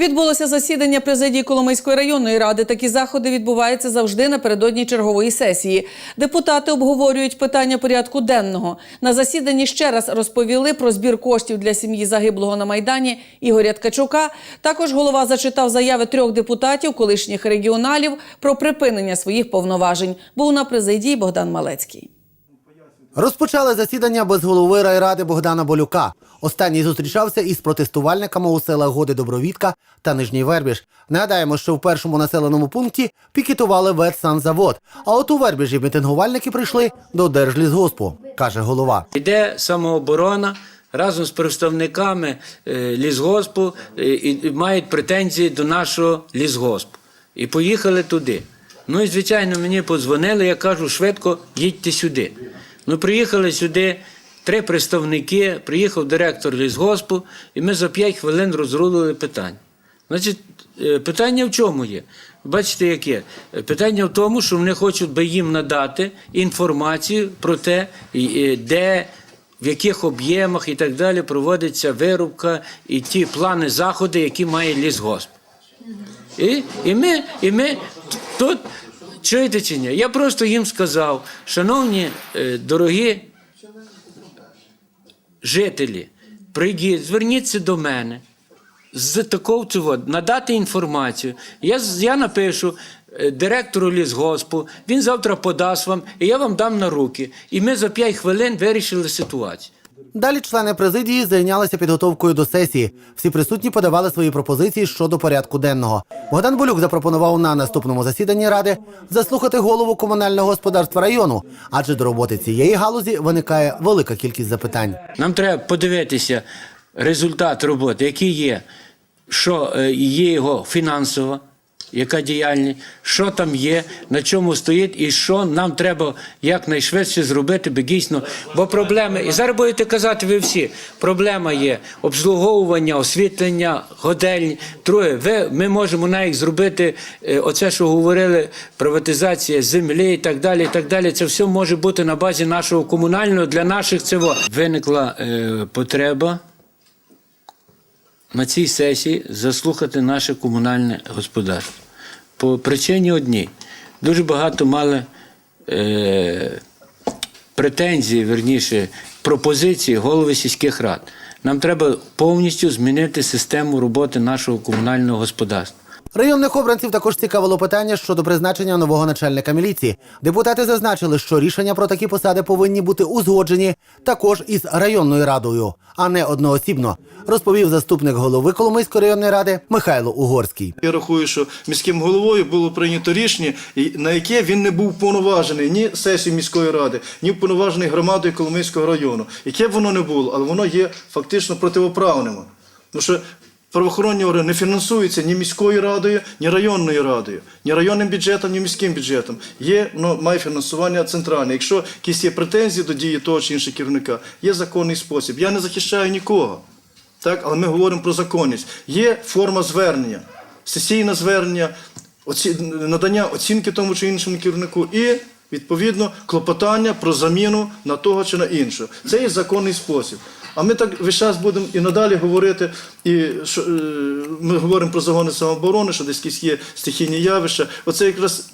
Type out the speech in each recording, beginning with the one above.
Відбулося засідання президії Коломийської районної ради. Такі заходи відбуваються завжди напередодні чергової сесії. Депутати обговорюють питання порядку денного. На засіданні ще раз розповіли про збір коштів для сім'ї загиблого на майдані Ігоря Ткачука. Також голова зачитав заяви трьох депутатів, колишніх регіоналів, про припинення своїх повноважень. Був на президії Богдан Малецький. Розпочали засідання без голови райради Богдана Болюка. Останній зустрічався із протестувальниками у селах Годи Добровідка та Нижній Вербіж. Нагадаємо, що в першому населеному пункті пікетували ветсанзавод. А от у Вербіжі мітингувальники прийшли до Держлісгоспу, каже голова. Йде самооборона разом з представниками е, лісгоспу е, і мають претензії до нашого лісгоспу. І поїхали туди. Ну і звичайно, мені подзвонили, я кажу, швидко їдьте сюди. Ну, приїхали сюди три представники, приїхав директор лісгоспу, і ми за 5 хвилин розрулили питання. Значить, е, питання в чому є? Бачите, яке? Е, Питання в тому, що вони хочуть би їм надати інформацію про те, де, в яких об'ємах і так далі проводиться вирубка і ті плани, заходи, які має лісгосп. І, і, ми, і ми тут, чуєте чи ні? Я просто їм сказав, шановні е, дорогі жителі, прийдіть, зверніться до мене з такого цього, надати інформацію. Я, я напишу е, директору лісгоспу, він завтра подасть вам, і я вам дам на руки. І ми за 5 хвилин вирішили ситуацію. Далі члени президії зайнялися підготовкою до сесії. Всі присутні подавали свої пропозиції щодо порядку денного. Богдан Болюк запропонував на наступному засіданні ради заслухати голову комунального господарства району, адже до роботи цієї галузі виникає велика кількість запитань. Нам треба подивитися результат роботи, який є, що е, є його фінансова, яка діяльність, що там є, на чому стоїть, і що нам треба якнайшвидше зробити, бо дійсно, бо проблеми, і зараз будете казати ви всі, проблема є обслуговування, освітлення, годельні. Друге, ви, ми можемо навіть зробити е, оце, що говорили, приватизація землі і так далі. і так далі. Це все може бути на базі нашого комунального для наших цього. Виникла е, потреба на цій сесії заслухати наше комунальне господарство. По причині одній. Дуже багато мали е, претензії, верніше, пропозиції голови сільських рад. Нам треба повністю змінити систему роботи нашого комунального господарства. Районних обранців також цікавило питання щодо призначення нового начальника міліції. Депутати зазначили, що рішення про такі посади повинні бути узгоджені також із районною радою, а не одноосібно, розповів заступник голови Коломийської районної ради Михайло Угорський. Я рахую, що міським головою було прийнято рішення, на яке він не був повноважений ні сесією міської ради, ні повноважений громадою Коломийського району. Яке б воно не було, але воно є фактично противоправним. Тому що правоохоронні органи не фінансуються ні міською радою, ні районною радою, ні районним бюджетом, ні міським бюджетом. Є, воно має фінансування центральне. Якщо якісь є претензії до дії того чи іншого керівника, є законний спосіб. Я не захищаю нікого. Так, але ми говоримо про законність. Є форма звернення, сесійне звернення, надання оцінки тому чи іншому керівнику і, відповідно, клопотання про заміну на того чи на іншого. Це є законний спосіб. А ми так весь час будемо і надалі говорити, і що, е, ми говоримо про загони самооборони, що десь є стихійні явища. Оце якраз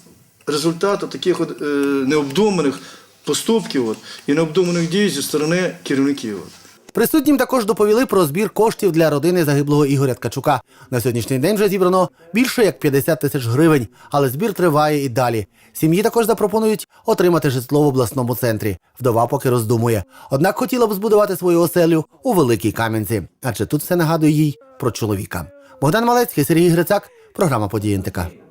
результат таких от, е, необдуманих поступків от, і необдуманих дій зі сторони керівників. От. Присутнім також доповіли про збір коштів для родини загиблого Ігоря Ткачука. На сьогоднішній день вже зібрано більше як 50 тисяч гривень, але збір триває і далі. Сім'ї також запропонують отримати житло в обласному центрі. Вдова поки роздумує. Однак хотіла б збудувати свою оселю у Великій Кам'янці, адже тут все нагадує їй про чоловіка. Богдан Малецький, Сергій Грицак, програма «Події НТК».